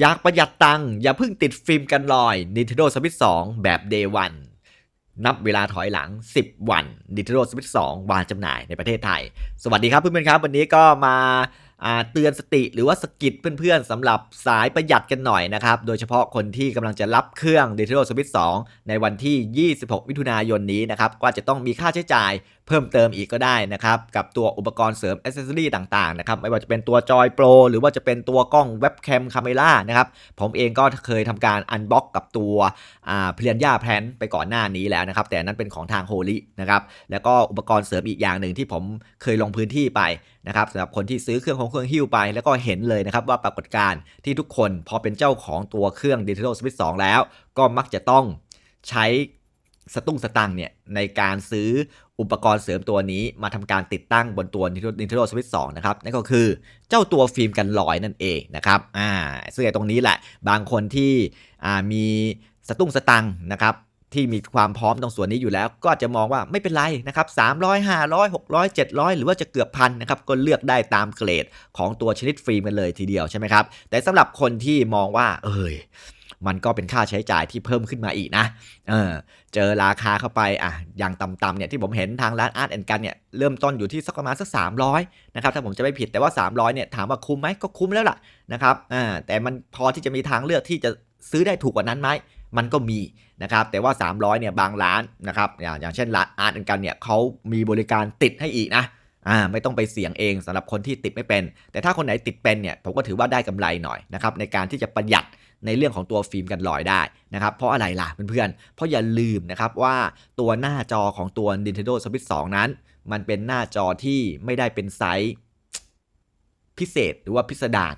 อยากประหยัดตังค์อย่าเพิ่งติดฟิล์มกันลอย Nintendo Switch 2 แบบ Day 1นับเวลาถอยหลัง 10 วัน Nintendo Switch 2 วางจำหน่ายในประเทศไทย สวัสดีครับเพื่อนๆครับ วันนี้ก็มาอ่า เตือนสติหรือว่าสกิดเพื่อนๆสำหรับสายประหยัดกันหน่อยนะครับ โดยเฉพาะคนที่กำลังจะรับเครื่อง Nintendo Switch 2 ในวันที่ 26 มิถุนายนนี้นะครับ ก็จะต้องมีค่าใช้จ่ายเพิ่มเติมอีกก็ได้นะครับ กับตัวอุปกรณ์เสริมอ c เซ s ซอรี่ต่างๆนะครับ ไม่ว่าจะเป็นตัวจอยโปรหรือว่าจะเป็นตัวกล้องเว็บแคมคาเมล่านะครับ ผมเองก็เคยทำการอันบ็อกกับตัวเพลียนย่าแพลนไปก่อนหน้านี้แล้วนะครับ แต่นั้นเป็นของทางโฮลี่นะครับแล้วก็อุปกรณ์เสริมอีกอย่างหนึ่งที่ผมเคยลงพื้นที่ไปนะครับสำหรับคนที่ซื้อเครื่องของเครื่องฮิ้วไป แล้วก็เห็นเลยนะครับว่าปรากฏการณ์ที่ทุกคนพอเป็นเจ้าของตัวเครื่อง Nintendo Switch 2 แล้ว ก็มักจะต้องใช้สตุ้งสตังค์เนี่ยในการซื้ออุปกรณ์เสริมตัวนี้มาทำการติดตั้งบนตัว Nintendo Switch 2 นะครับ นั่นก็คือเจ้าตัวฟิล์มกันลอยนั่นเองนะครับอ่าซึ่งตรงนี้แหละ บางคนที่อ่ามีสตุ้งสตังค์นะครับ ที่มีความพร้อมตรงส่วนนี้อยู่แล้ว ก็จะมองว่าไม่เป็นไรนะครับ300 500 600 700 หรือว่าจะเกือบพันนะครับก็เลือกได้ตามเกรดของตัวชนิดฟิล์มกันเลยทีเดียวใช่ไหมครับแต่สำหรับคนที่มองว่า เอยมันก็เป็นค่าใช้จ่ายที่เพิ่มขึ้นมาอีกนะ เออ เจอราคาเข้าไป อะ อย่างต่ำๆเนี่ยที่ผมเห็นทางร้านอาร์ตแอนกันเนี่ยเริ่มต้นอยู่ที่สักประมาณสัก 300 นะครับ ถ้าผมจะไม่ผิดแต่ว่า 300 เนี่ยถามว่าคุ้มไหมก็คุ้มแล้วล่ะนะครับ อ่า แต่มันพอที่จะมีทางเลือกที่จะซื้อได้ถูกกว่านั้นไหม มันก็มีนะครับแต่ว่า 300เนี่ยบางร้านนะครับอย่างเช่นร้านอาร์ตแอนกันเนี่ยเขามีบริการติดให้อีกนะอ่าไม่ต้องไปเสี่ยงเองสำหรับคนที่ติดไม่เป็น แต่ถ้าคนไหนติดเป็นเนี่ยผมก็ถือว่าได้กำไรหน่อยนะครับในการที่จะประหยัดในเรื่องของตัวฟิล์มกันลอยได้นะครับเพราะอะไรล่ะเพื่อนๆ เพราะอย่าลืมนะครับว่าตัวหน้าจอของตัว Nintendo Switch 2 นั้น มันเป็นหน้าจอที่ไม่ได้เป็นไซส์พิเศษหรือว่าพิสดาร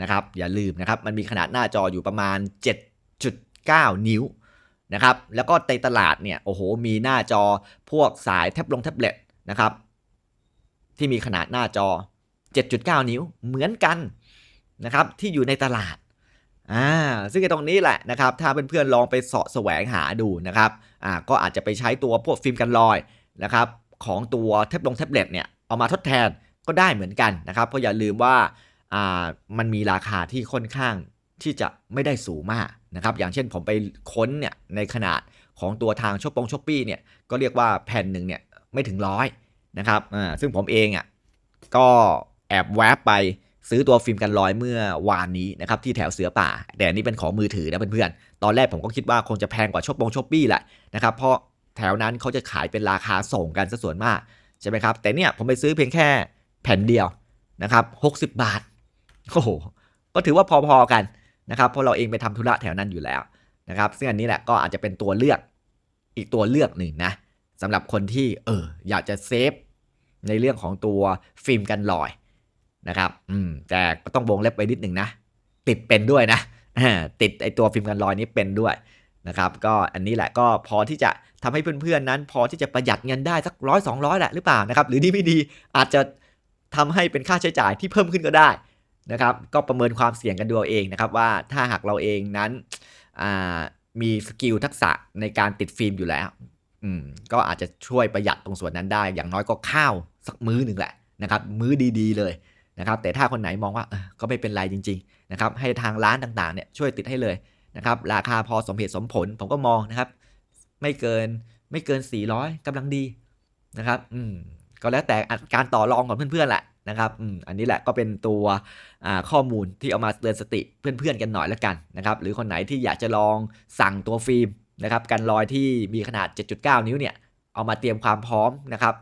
นะครับอย่าลืมนะครับมันมีขนาดหน้าจออยู่ประมาณ 9 นิ้วนะครับ แล้วก็ในตลาดเนี่ย โอ้โห มีหน้าจอพวกสายแท็บลงแท็บเล็ตนะครับ ที่มีขนาดหน้าจอ 7.9 นิ้วเหมือนกันนะครับ ที่อยู่ในตลาดอ่าซึ่งตรงนี้แหละนะครับ ถ้าเพื่อนๆลองไปเสาะแสวงหาดูนะครับอ่าก็อาจจะไปใช้ตัวพวกฟิล์มกันรอยนะครับ ของตัวแท็บลงแท็บเล็ตเนี่ย เอามาทดแทนก็ได้เหมือนกันนะครับ เพราะอย่าลืมว่าอ่ามันมีราคาที่ค่อนข้างที่จะไม่ได้สูงมาก นะครับอย่างเช่นผมไปค้นเนี่ยในขนาดของตัวทางช็อปปงช็อปปี้เนี่ยก็เรียกว่าแผ่นหนึ่งเนี่ยไม่ถึงร้อยนะครับอ่าซึ่งผมเองอะก็แอบแวบไปซื้อตัวฟิล์มกันรอยเมื่อวานนี้นะครับที่แถวเสือป่า แต่อันนี้เป็นของมือถือนะเพื่อนๆ ตอนแรกผมก็คิดว่าคงจะแพงกว่าช็อปปงช็อปปี้แหละนะครับเพราะแถวนั้นเขาจะขายเป็นราคาส่งกันซะส่วนมากใช่ไหมครับแต่เนี่ยผมไปซื้อเพียงแค่แผ่นเดียวนะครับ60 บาทโอ้โหก็ถือว่าพอๆกัน นะครับเพราะเราเองไปทำธุระแถวนั้นอยู่แล้วนะครับซึ่งอันนี้แหละก็อาจจะเป็นตัวเลือกอีกตัวเลือกหนึ่งนะสำหรับคนที่เอออยากจะเซฟในเรื่องของตัวฟิล์มกันรอยนะครับอืมแต่ก็ต้องวงเล็บไปนิดหนึ่งนะ ติดเป็นด้วยนะติดไอตัวฟิล์มกันรอยนี้เป็นด้วยนะครับก็อันนี้แหละก็พอที่จะทำให้เพื่อนๆนั้น พอที่จะประหยัดเงินได้สักร้อยสองร้อยแหละหรือเปล่านะครับหรือดีไม่ดีอาจจะทำให้เป็นค่าใช้จ่ายที่เพิ่มขึ้นก็ได้ นะครับก็ประเมินความเสี่ยงกันดูเอาเองนะครับว่าถ้าหากเราเองนั้นมีสกิลทักษะในการติดฟิล์มอยู่แล้วก็อาจจะช่วยประหยัดตรงส่วนนั้นได้ อย่างน้อยก็ข้าวสักมื้อหนึ่งแหละนะครับมื้อดีๆเลยนะครับแต่ถ้าคนไหนมองว่าก็ไม่เป็นไรจริงๆนะครับให้ทางร้านต่างๆเนี่ยช่วยติดให้เลยนะครับราคาพอสมเหตุสมผลผมก็มองนะครับ ไม่เกินไม่เกิน 400กำลังดีนะครับอืมก็แล้วแต่การต่อรองของเพื่อนๆแหละ นะครับอืมอันนี้แหละก็เป็นตัวข้อมูลที่เอามาเตือนสติเพื่อนๆกันหน่อยล้วกันนะครับหรือคนไหนที่อยากจะลองสั่งตัวฟิล์มนะครับกันรอยที่มีขนาด 7.9 นิ้วเนี่ยเอามาเตรียมความพร้อมนะครับ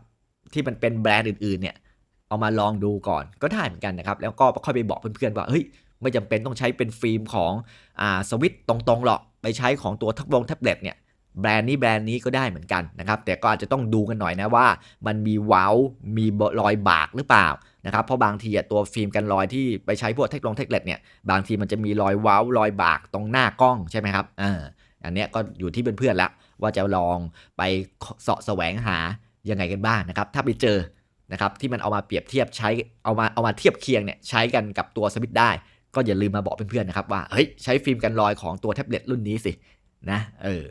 ที่มันเป็นแบรนด์อื่นๆเนี่ยเอามาลองดูก่อนก็ได้เหมือนกันนะครับแล้วก็ค่อยไปบอกเพื่อนๆว่าเฮ้ยไม่จำเป็นต้องใช้เป็นฟิล์มของอ่าสวิตตรงๆหรอกไปใช้ของตัวทับลงแท็บเล็ตเนี่ย แบรนด์นี้แบรนด์นี้ก็ได้เหมือนกันนะครับ แต่ก็อาจจะต้องดูกันหน่อยนะว่า มันมีเว้า มีรอยบากหรือเปล่านะครับ เพราะบางทีตัวฟิล์มกันรอยที่ไปใช้พวกเทคโนโลยีเล็ตเนี่ย บางทีมันจะมีรอยเว้ารอยบากตรงหน้ากล้องใช่ไหมครับอ่าอันนี้ก็อยู่ที่เพื่อนๆล้วว่าจะลองไปเสาะแสวงหายังไงกันบ้างนะครับ ถ้าไปเจอนะครับที่มันเอามาเปรียบเทียบใช้เอามาเอามาเทียบเคียงเนี่ยใช้กันกับตัวสวิตได้ ก็อย่าลืมมาบอกเพื่อนๆนะครับว่าเฮ้ยใช้ฟิล์มกันรอยของตัวแท็บเล็ตรุ่นนี้สินะเออ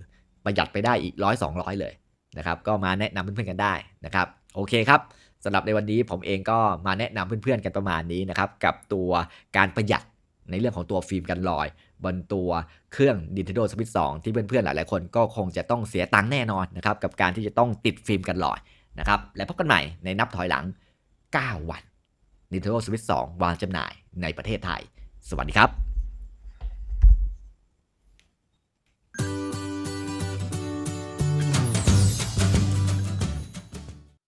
ประหยัดไปได้อีกร้อยสองร้อยเลยนะครับก็มาแนะนำเพื่อนๆกันได้นะครับโอเคครับสำหรับในวันนี้ผมเองก็มาแนะนำเพื่อนๆกันประมาณนี้นะครับกับตัวการประหยัดในเรื่องของตัวฟิล์มกันรอย บนตัวเครื่อง Nintendo Switch 2 ที่เพื่อนๆหลายๆคนก็คงจะต้องเสียตังค์แน่นอนนะครับกับการที่จะต้องติดฟิล์มกันรอยนะครับและพบกันใหม่ในนับถอยหลัง 9 วัน Nintendo Switch 2 วางจำหน่ายในประเทศไทย สวัสดีครับ